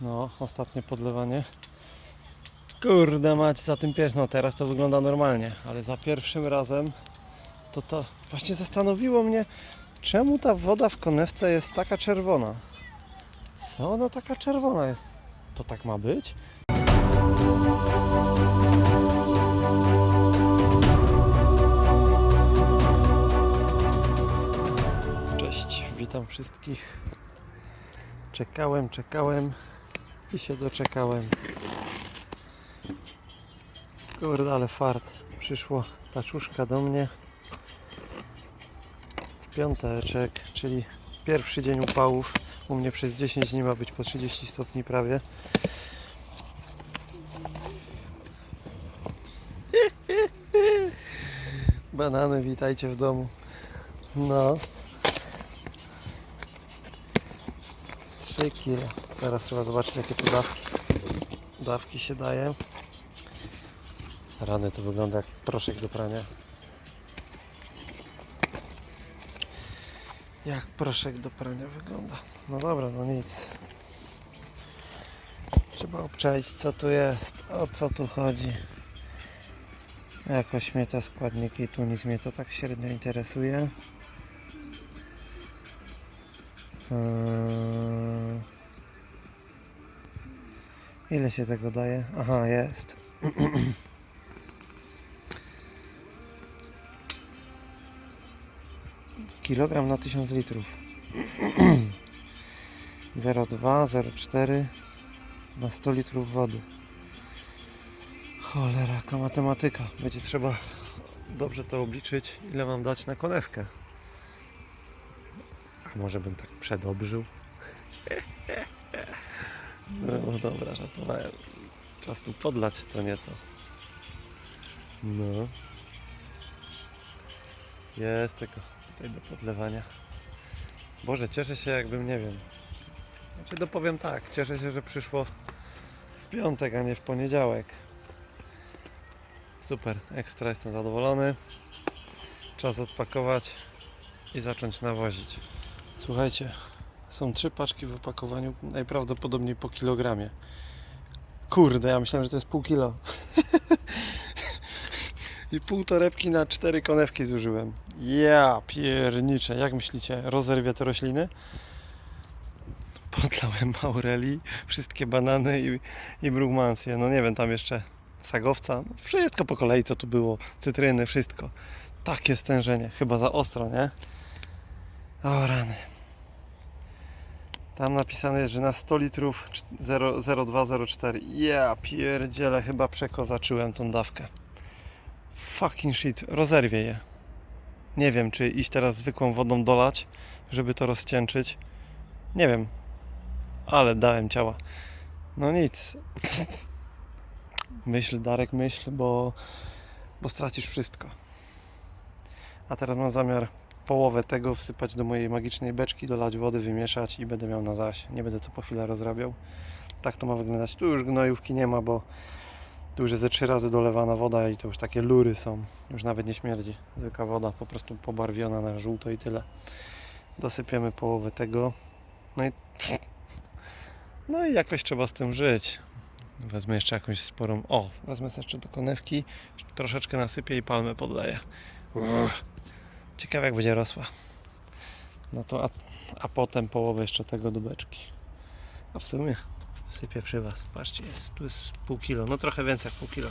No, ostatnie podlewanie. Kurde mać, za tym pierwszym, no teraz to wygląda normalnie, ale za pierwszym razem to to właśnie zastanowiło mnie, czemu ta woda w konewce jest taka czerwona. Co ona taka czerwona jest? To tak ma być? Cześć, witam wszystkich. Czekałem, czekałem i się doczekałem. Kurde, ale fart. Przyszło paczuszka do mnie w piąteczek, czyli pierwszy dzień upałów. U mnie przez 10 dni ma być po 30 stopni prawie. Banany, witajcie w domu. No. 3 kilo. Teraz trzeba zobaczyć jakie tu dawki. Dawki się daje. Rany to wygląda jak proszek do prania. Jak proszek do prania wygląda. No dobra, no nic. Trzeba obczaić co tu jest, o co tu chodzi. Jakoś mnie te składniki tu nic mnie to tak średnio interesuje. Eee, Ile się tego daje? Aha, jest. Kilogram na 1000 litrów. 0,2, 0,4 na 100 litrów wody. Cholera, jaka matematyka. Będzie trzeba dobrze to obliczyć, ile mam dać na konewkę. A może bym tak przedobrzył? No, no dobra, żartowałem. Czas tu podlać co nieco. No. Jest tego tutaj do podlewania. Boże, cieszę się jakbym, nie wiem. Znaczy dopowiem tak, cieszę się, że przyszło w piątek, a nie w poniedziałek. Super, ekstra, jestem zadowolony. Czas odpakować i zacząć nawozić. Słuchajcie, są trzy paczki w opakowaniu, najprawdopodobniej po kilogramie. Kurde, ja myślałem, że to jest pół kilo. I pół torebki na cztery konewki zużyłem. Ja pierniczę. Jak myślicie, rozerwie te rośliny? Podlałem Aureli, wszystkie banany i, i brugmansje. No nie wiem, tam jeszcze sagowca. No, wszystko po kolei, co tu było. Cytryny, wszystko. Takie stężenie. Chyba za ostro, nie? O rany. Tam napisane jest, że na 100 litrów 0,0204. Ja pierdzielę, chyba przekozaczyłem tą dawkę. Fucking shit, rozerwie je. Nie wiem, czy iść teraz zwykłą wodą dolać, żeby to rozcieńczyć. Nie wiem, ale dałem ciała. No nic. Myśl, Darek, myśl, bo, bo stracisz wszystko. A teraz mam zamiar połowę tego wsypać do mojej magicznej beczki, dolać wody, wymieszać i będę miał na zaś. Nie będę co po chwilę rozrabiał. Tak to ma wyglądać. Tu już gnojówki nie ma, bo tu już jest ze trzy razy dolewana woda i to już takie lury są. Już nawet nie śmierdzi. Zwykła woda, po prostu pobarwiona na żółto i tyle. Dosypiemy połowę tego. No i, no i jakoś trzeba z tym żyć. Wezmę jeszcze jakąś sporą. O, wezmę jeszcze do konewki. Troszeczkę nasypię i palmę podleję. Uff. Ciekawe jak będzie rosła. No to a, a potem połowę jeszcze tego do beczki. A w sumie wsypię przy Was. Patrzcie, jest, tu jest pół kilo. No trochę więcej jak pół kilo.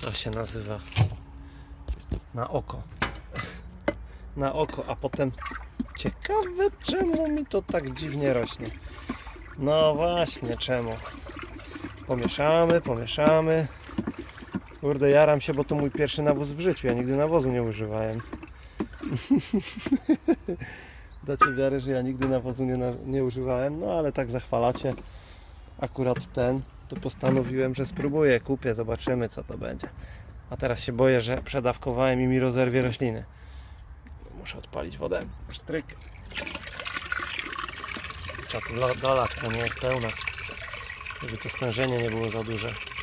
To się nazywa na oko. Na oko, a potem ciekawe czemu mi to tak dziwnie rośnie. No właśnie czemu. Pomieszamy, pomieszamy. Kurde, jaram się, bo to mój pierwszy nawóz w życiu. Ja nigdy nawozu nie używałem. Dacie wiarę, że ja nigdy nawozu nie, na, nie używałem, no ale tak zachwalacie. Akurat ten, to postanowiłem, że spróbuję, kupię, zobaczymy co to będzie. A teraz się boję, że przedawkowałem i mi rozerwie rośliny. Muszę odpalić wodę. Sztryk. Trzeba tu la- dolać, to nie jest pełna. Żeby to stężenie nie było za duże.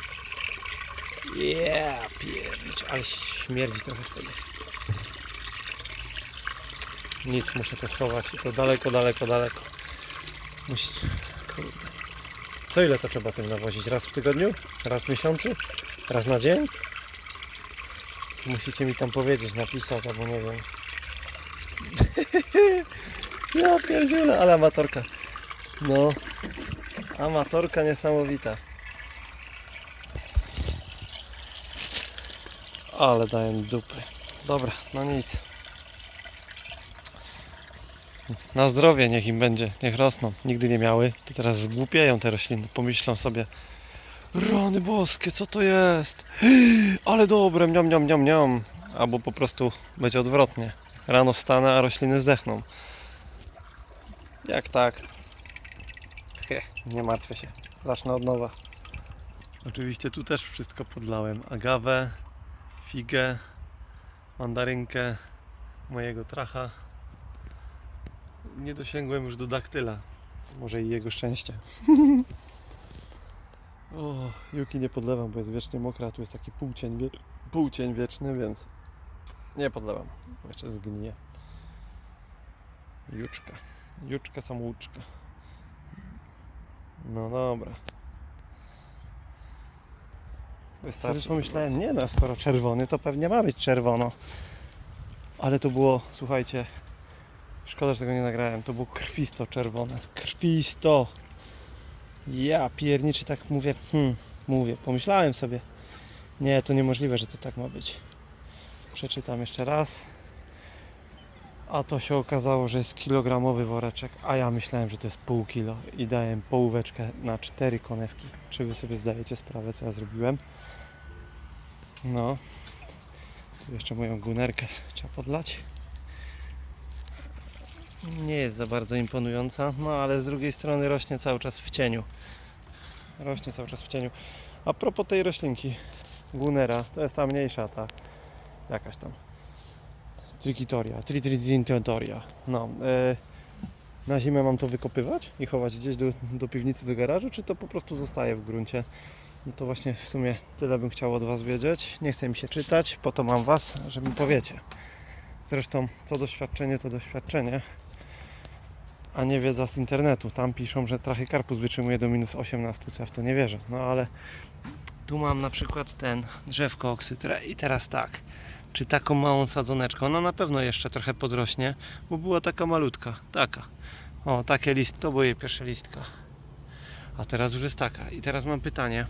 Yeah, piernicz, ale śmierdzi trochę z tego. Nic, muszę to schować i to daleko, daleko, daleko. Musi... Kurde. Co ile to trzeba tym nawozić? Raz w tygodniu? Raz w miesiącu? Raz na dzień? Musicie mi tam powiedzieć, napisać, albo nie wiem. ja pierdzielę, ale amatorka. No, amatorka niesamowita. Ale daję dupy. Dobra, no nic. Na zdrowie niech im będzie, niech rosną. Nigdy nie miały, to teraz zgłupieją te rośliny. Pomyślą sobie, rany boskie, co to jest? Ale dobre, miam, miam, miam, miam. Albo po prostu będzie odwrotnie. Rano wstanę, a rośliny zdechną. Jak tak? Nie martwię się. Zacznę od nowa. Oczywiście tu też wszystko podlałem. Agawę, figę, mandarynkę, mojego tracha. Nie dosięgłem już do daktyla. Może i jego szczęście. o, Juki nie podlewam, bo jest wiecznie mokra. Tu jest taki półcień, wie... półcień wieczny, więc nie podlewam. Jeszcze zgnije. Juczka. Juczka samouczka. No dobra. Wystarczy. Pomyślałem, nie no, skoro czerwony, to pewnie ma być czerwono. Ale to było, słuchajcie, szkoda, że tego nie nagrałem. To było krwisto czerwone. Krwisto! Ja pierniczy tak mówię, hmm, mówię, pomyślałem sobie. Nie, to niemożliwe, że to tak ma być. Przeczytam jeszcze raz. A to się okazało, że jest kilogramowy woreczek, a ja myślałem, że to jest pół kilo i dałem połóweczkę na cztery konewki. Czy wy sobie zdajecie sprawę, co ja zrobiłem? No. Tu jeszcze moją gunerkę trzeba podlać. Nie jest za bardzo imponująca, no ale z drugiej strony rośnie cały czas w cieniu. Rośnie cały czas w cieniu. A propos tej roślinki, gunera, to jest ta mniejsza, ta jakaś tam. Trikitoria, tri, tri, trikitoria. No, e, na zimę mam to wykopywać i chować gdzieś do, do piwnicy, do garażu, czy to po prostu zostaje w gruncie? No to właśnie w sumie tyle bym chciał od Was wiedzieć. Nie chcę mi się czytać, po to mam Was, że mi powiecie. Zresztą, co doświadczenie, to doświadczenie, a nie wiedza z internetu. Tam piszą, że trachykarpus wytrzymuje do minus 18, co ja w to nie wierzę. No ale tu mam na przykład ten drzewko oksytrę i teraz tak. Czy taką małą sadzoneczkę? Ona na pewno jeszcze trochę podrośnie, bo była taka malutka, taka. O, takie list, to były jej pierwsze listka. A teraz już jest taka. I teraz mam pytanie.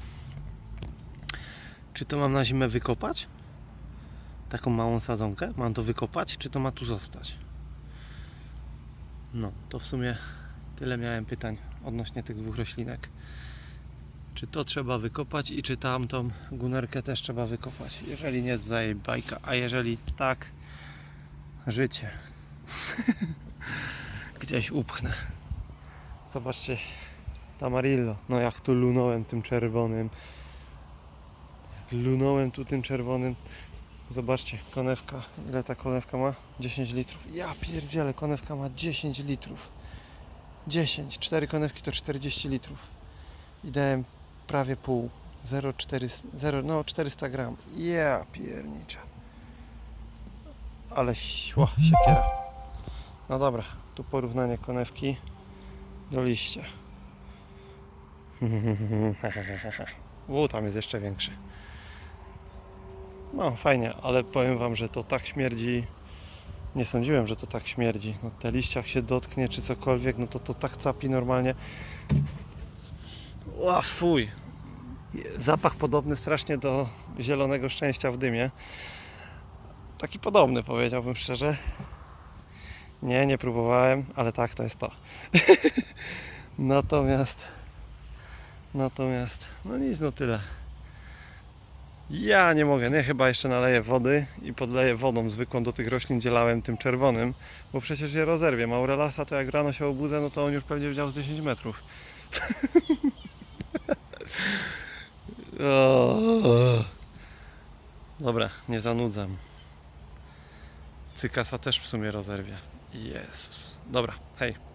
Czy to mam na zimę wykopać? Taką małą sadzonkę? Mam to wykopać, czy to ma tu zostać? No, to w sumie tyle miałem pytań odnośnie tych dwóch roślinek. Czy to trzeba wykopać i czy tamtą gunerkę też trzeba wykopać? Jeżeli nie, zaje bajka, a jeżeli tak, życie. Gdzieś upchnę. Zobaczcie, Tamarillo. No jak tu lunąłem tym czerwonym. Lunąłem tu tym czerwonym. Zobaczcie, konewka. Ile ta konewka ma? 10 litrów. Ja pierdzielę, konewka ma 10 litrów. 10. 4 konewki to 40 litrów. I dałem prawie pół. 0,4, 0, no 400 gram. Ja pierniczę. Ale siła, siekiera. No dobra, tu porównanie konewki do liścia. U, tam jest jeszcze większy. No, fajnie, ale powiem Wam, że to tak śmierdzi. Nie sądziłem, że to tak śmierdzi. No, te liścia jak się dotknie czy cokolwiek, no to to tak capi normalnie. Ła, fuj. Zapach podobny strasznie do zielonego szczęścia w dymie. Taki podobny, powiedziałbym szczerze. Nie, nie próbowałem, ale tak, to jest to. natomiast, natomiast, no nic, no tyle. Ja nie mogę, nie, chyba jeszcze naleję wody i podleję wodą zwykłą do tych roślin, gdzie lałem tym czerwonym, bo przecież je rozerwie. Maurelasa to jak rano się obudzę, no to on już pewnie wziął z 10 metrów. Dobra, nie zanudzam. Cykasa też w sumie rozerwie. Jezus. Dobra, hej.